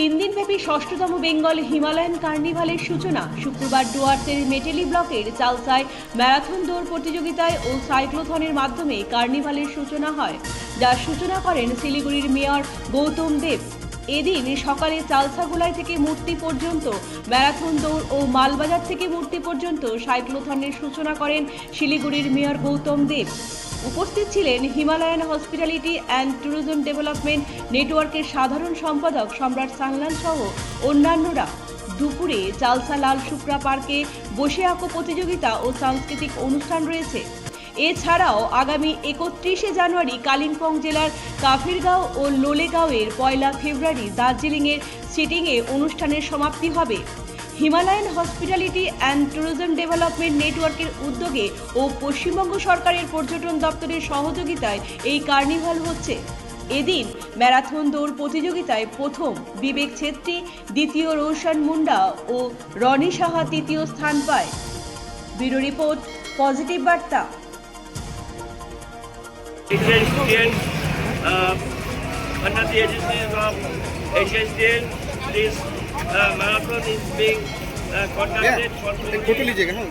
তিন দিনব্যাপী ষষ্ঠতম বেঙ্গল হিমালয়ান কার্নিভালের সূচনা। শুক্রবার ডুয়ার্সের মেটেলি ব্লকের চালসায় ম্যারাথন দৌড় প্রতিযোগিতায় ও সাইক্লোথনের মাধ্যমে কার্নিভালের সূচনা হয়। যার সূচনা করেন শিলিগুড়ির মেয়র গৌতম দেব। এদিন সকালে চালসাগোলাই থেকে মূর্তি পর্যন্ত ম্যারাথন দৌড় ও মালবাজার থেকে মূর্তি পর্যন্ত সাইক্লোথনের সূচনা করেন শিলিগুড়ির মেয়র গৌতম দেব। উপস্থিত ছিলেন Himalayan hospitality and tourism development নেটওয়ার্কের সাধারণ সম্পাদক সম্রাট সাংলান সহ অন্যান্যরা। দুপুরে চালসা লাল শুক্রা পার্কে বসে আঁকো প্রতিযোগিতা ও সাংস্কৃতিক অনুষ্ঠান রয়েছে। এছাড়াও আগামী একত্রিশে জানুয়ারি কালিম্পং জেলার কাফিরগাঁও ও লোলেগাঁওয়ের পয়লা ফেব্রুয়ারি দার্জিলিংয়ের সিটিংয়ে অনুষ্ঠানের সমাপ্তি হবে। Himalayan hospitality and tourism development নেটওয়ার্কের উদ্যোগে ও পশ্চিমবঙ্গ সরকারের পর্যটন দপ্তরের সহযোগিতায় এই কার্নিভাল হচ্ছে। এদিন ম্যারাথন দৌড় প্রতিযোগিতায় প্রথম বিবেক ছেত্রী, দ্বিতীয় রোশন মুন্ডা ও রনি সাহা তৃতীয় স্থান পায়। ব্যুরো রিপোর্ট, পজিটিভ বার্তা। Asian students, uh, under the agencies of Asian students, this uh, marathon is being uh, conducted yeah. for the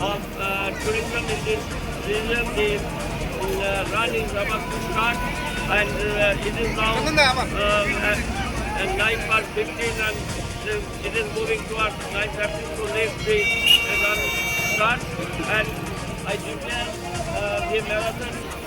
of uh, tourism in this region. The uh, run is about to start and uh, it is now uh, at, at 9 past 15 and uh, it is moving towards 9.30 so next the run starts and I declare uh, the marathon